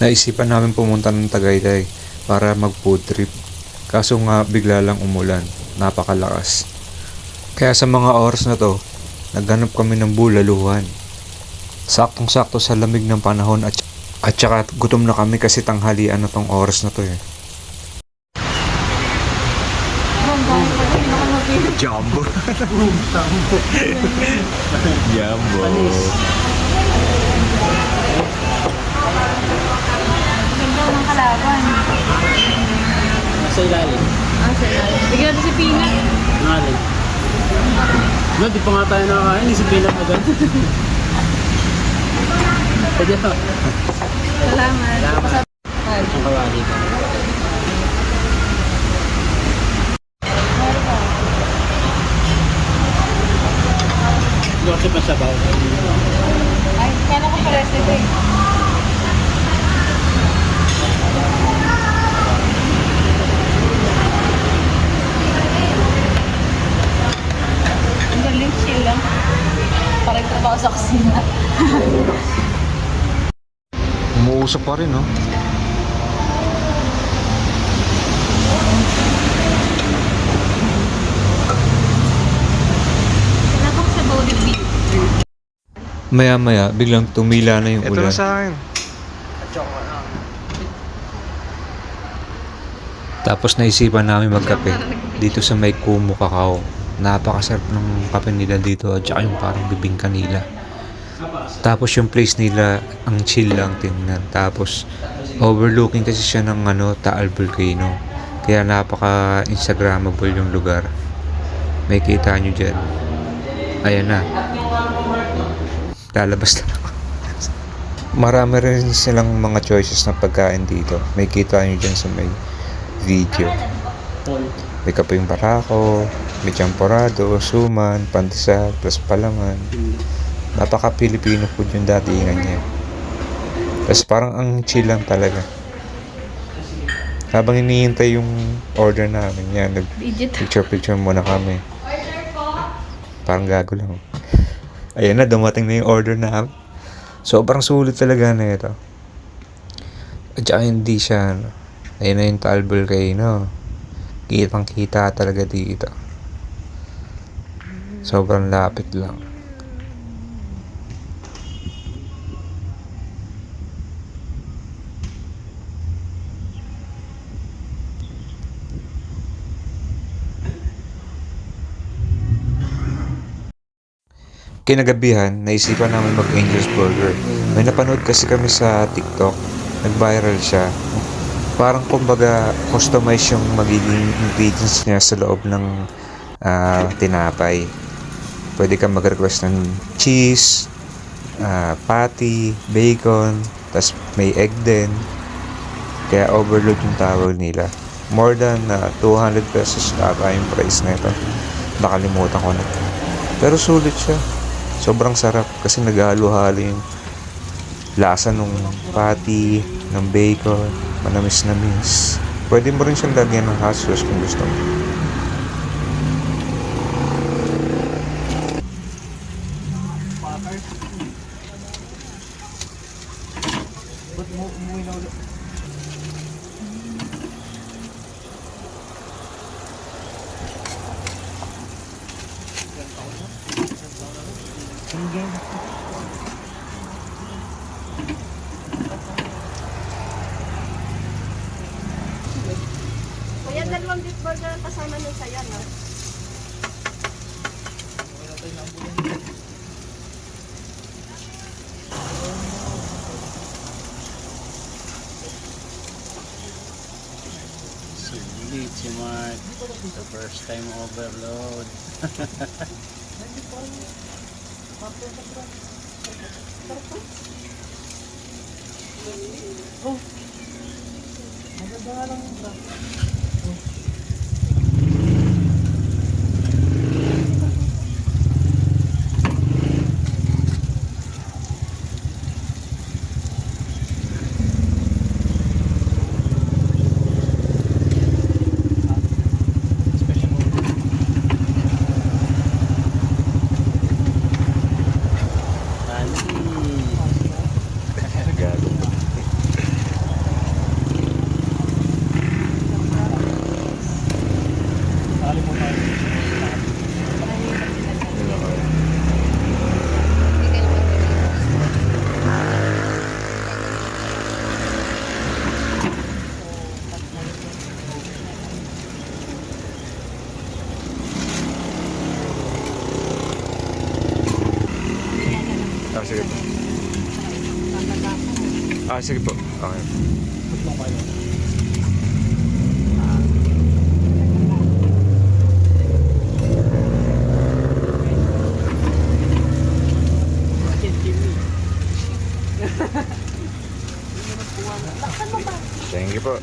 Naisipan namin pumunta ng Tagaytay para mag food trip. Kaso nga bigla lang umulan. Napakalakas. Kaya sa mga oras na to, naghanap kami ng bulaluhan. Saktong-sakto sa lamig ng panahon at at saka gutom na kami kasi tanghalian na tong oras na to eh. Jumbo. Jumbo. Ganda ng kalaban. Sa ilalim. Ah, sige. Bigyan natin si Pina. Nangaling. No, di pa nga tayo nakakain. Isipin lang agad. Pwede pa. Salamat. Salamat. Ang kawali ka. Hindi kasi masabaw. Ay, kaya ko pala si Pina. Ang galing chill lang. Parang trabaho sa kusina. Umuusap pa rin no? Nabok sa body beat. Maya maya, biglang tumila na yung Ito ulan. na sa akin. Tapos naisipan namin magkape dito sa may Kumu Kakao. Napakasarap ng kape nila dito at saka yung parang bibingka nila. Tapos yung place nila, ang chill lang tingnan. Tapos overlooking kasi siya ng ano, Taal Volcano. Kaya napaka Instagrammable yung lugar. May kita nyo dyan. Ayan na. Lalabas na ako. Marami rin silang mga choices ng pagkain dito. May kita nyo dyan sa may video. May kaping barako, may champorado, suman, pandesal, plus palaman. Napaka-Pilipino food yung datingan niya. Tapos parang ang chill lang talaga. Habang hinihintay yung order namin, yan, nag-picture-picture muna kami. Parang gago lang. Ayan na, dumating na yung order namin. Sobrang sulit talaga na ito. At saka hindi siya, ano, ayun na yung Taal Volcano. Kitang kita talaga dito. Sobrang lapit lang. Kinagabihan, naisipan namin mag Angel's Burger. May napanood kasi kami sa TikTok. Nag-viral siya. Parang kumbaga customize yung magiging ingredients niya sa loob ng ah, tinapay. Pwede kang mag-request ng cheese, ah, patty, bacon, tas may egg din. Kaya overload yung tawag nila. More than ah, 200 pesos ata yung price na ito. Nakalimutan ko na. Pero sulit siya. Sobrang sarap kasi naghalo-halo yung lasa nung patty, ng bacon, manamis-namis. Pwede mo rin siyang lagyan ng hot sauce kung gusto mo. Yan, Ma'am Beef Burger ang kasama nun sa yan, no? Wala tayo ng bulan. Sulit si Mark. The first time overload. oh, maganda nga lang. Ah, sige po. Okay. Thank you po.